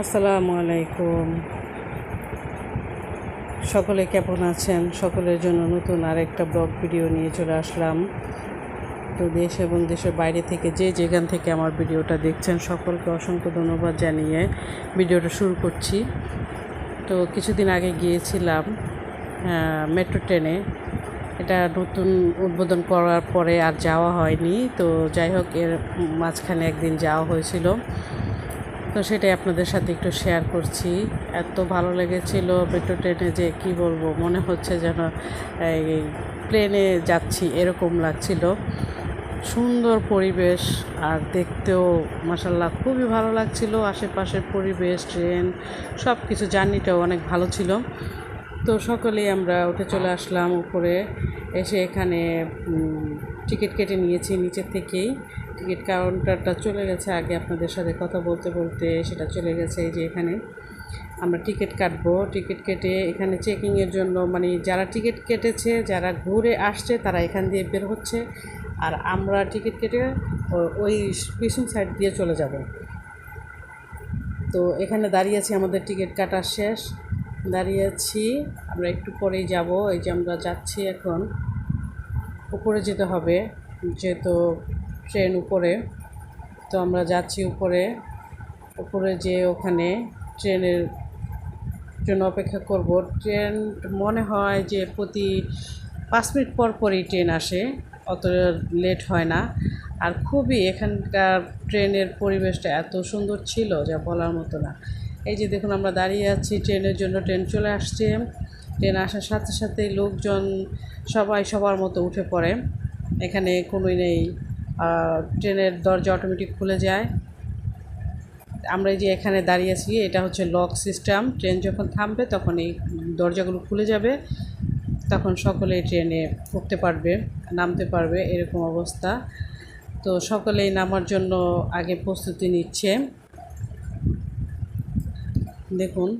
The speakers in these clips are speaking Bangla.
আসসালামু আলাইকুম। সকলে কেমন আছেন? সকলের জন্য নতুন আরেকটা ব্লগ ভিডিও নিয়ে চলে আসলাম। তো দেশ এবং দেশের বাইরে থেকে যে যেখান থেকে আমার ভিডিওটা দেখছেন, সকলকে অসংখ্য ধন্যবাদ জানিয়ে ভিডিওটা শুরু করছি। তো কিছুদিন আগে গিয়েছিলাম মেট্রো ট্রেনে। এটা নতুন উদ্বোধন করার পরে আর যাওয়া হয়নি। তো যাই হোক, এর মাঝখানে একদিন যাওয়া হয়েছিল। তো সেটাই আপনাদের সাথে একটু শেয়ার করছি। এত ভালো লেগেছিল মেট্রো ট্রেনে যে কি বলব, মনে হচ্ছে যেন প্লেনে যাচ্ছি এরকম লাগছিল। সুন্দর পরিবেশ আর দেখতেও মাসাল্লাহ খুবই ভালো লাগছিল। আশেপাশের পরিবেশ ট্রেন সব কিছু জার্নিটাও অনেক ভালো ছিল। তো সকলেই আমরা উঠে চলে আসলাম উপরে। এসে এখানে টিকিট কেটে নিয়েছি নিচের থেকেই। টিকিট কাউন্টারটা চলে গেছে আগে আপনাদের সাথে কথা বলতে বলতে, সেটা চলে গেছে যে এখানে। আমরা টিকিট কাটবো। টিকিট কেটে এখানে চেকিংয়ের জন্য মানে যারা টিকিট কেটেছে, যারা ঘুরে আসছে, তারা এখান দিয়ে বের হচ্ছে। আর আমরা টিকিট কেটে ওই পিছন সাইড দিয়ে চলে যাব। তো এখানে দাঁড়িয়ে আছি, আমাদের টিকিট কাটা শেষ। দাঁড়িয়ে আছি, আমরা একটু পরেই যাব। এই যে আমরা যাচ্ছি এখন। উপরে যেতে হবে, যেহেতু ট্রেন উপরে। তো আমরা যাচ্ছি উপরে উপরে যে ওখানে ট্রেনের জন্য অপেক্ষা করব। ট্রেন মনে হয় যে প্রতি পাঁচ মিনিট পর পরই ট্রেন আসে, অত লেট হয় না। আর খুবই এখানকার ট্রেনের পরিবেশটা এত সুন্দর ছিল যা বলার মতো না। এই যে দেখুন, আমরা দাঁড়িয়ে আছি, ট্রেনের জন্য ট্রেন চলে আসছে। ট্রেন আসার সাথে সাথেই লোকজন সবাই সবার মতো উঠে পড়ে। এখানে কোনোই নেই। ট্রেনের দরজা অটোমেটিক খুলে যায়। আমরা যে এখানে দাঁড়িয়ে আছি, এটা হচ্ছে লক সিস্টেম ট্রেন যখন থামবে তখন এই দরজাগুলো খুলে যাবে। তখন সকলেই ট্রেনে উঠতে পারবে, নামতে পারবে, এরকম অবস্থা। তো সকলেই নামার জন্য আগে প্রস্তুতি নিচ্ছে। দেখুন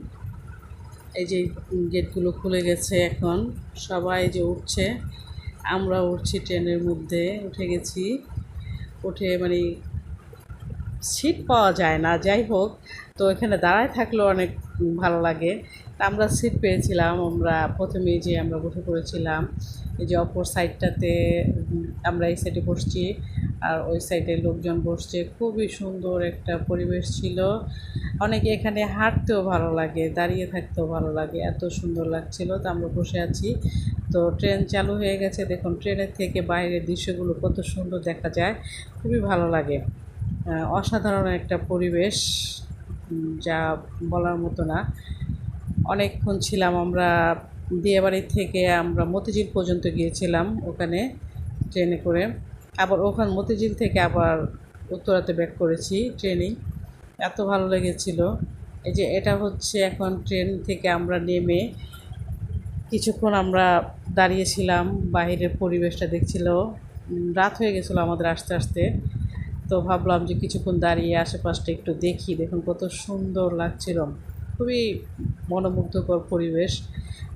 এই যে গেটগুলো খুলে গেছে এখন, সবাই যে উঠছে, আমরা উঠছি ট্রেনের মধ্যে, উঠে গেছি। উঠে মানে সিট পাওয়া যায় না, যাই হোক। তো এখানে দাঁড়ায় থাকলেও অনেক ভালো লাগে। আমরা সিট পেয়েছিলাম, আমরা প্রথমেই যে আমরা বসে পড়েছিলাম, এই যে অপর সাইডটাতে আমরা এই সাইডে বসছি, আর ওই সাইডে লোকজন বসছে। খুবই সুন্দর একটা পরিবেশ ছিল। অনেকে এখানে হাঁটতেও ভালো লাগে, দাঁড়িয়ে থাকতেও ভালো লাগে, এত সুন্দর লাগছিল। তো আমরা বসে আছি। তো ট্রেন চালু হয়ে গেছে। দেখুন, ট্রেনের থেকে বাইরের দৃশ্যগুলো কত সুন্দর দেখা যায়। খুবই ভালো লাগে। অসাধারণ একটা পরিবেশ যা বলার মতো না। অনেকক্ষণ ছিলাম আমরা বিয়েবাড়ি থেকে, আমরা মতিঝিল পর্যন্ত গিয়েছিলাম ওখানে ট্রেনে করে। আবার ওখান মতিঝিল থেকে আবার উত্তরাতে ব্যাক করেছি ট্রেনেই এত ভালো লেগেছিল। এই যে এটা হচ্ছে এখন ট্রেন থেকে আমরা নেমে কিছুক্ষণ আমরা দাঁড়িয়েছিলাম, বাইরের পরিবেশটা দেখছিল। রাত হয়ে গেছিল আমাদের আস্তে আস্তে। তো ভাবলাম যে কিছুক্ষণ দাঁড়িয়ে আশেপাশটা একটু দেখি, দেখুন কত সুন্দর লাগছিল। খুবই মনোমুগ্ধকর পরিবেশ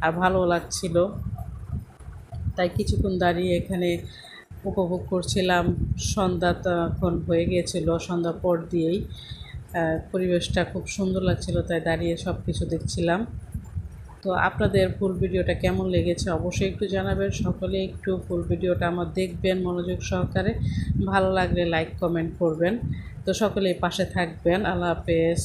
আর ভালো লাগছিল। তাই কিছুক্ষণ দাঁড়িয়ে এখানে উপভোগ করছিলাম। সন্ধ্যা তখন হয়ে গিয়েছিল, সন্ধ্যা পর দিয়েই পরিবেশটা খুব সুন্দর লাগছিল, তাই দাঁড়িয়ে সব কিছু দেখছিলাম। তো আপনাদের ফুল ভিডিওটা কেমন লেগেছে অবশ্যই একটু জানাবেন। সকলে একটু ফুল ভিডিওটা আমার দেখবেন মনোযোগ সহকারে। ভালো লাগলে লাইক কমেন্ট করবেন। তো সকলেই পাশে থাকবেন। আল্লাহ হাফেজ।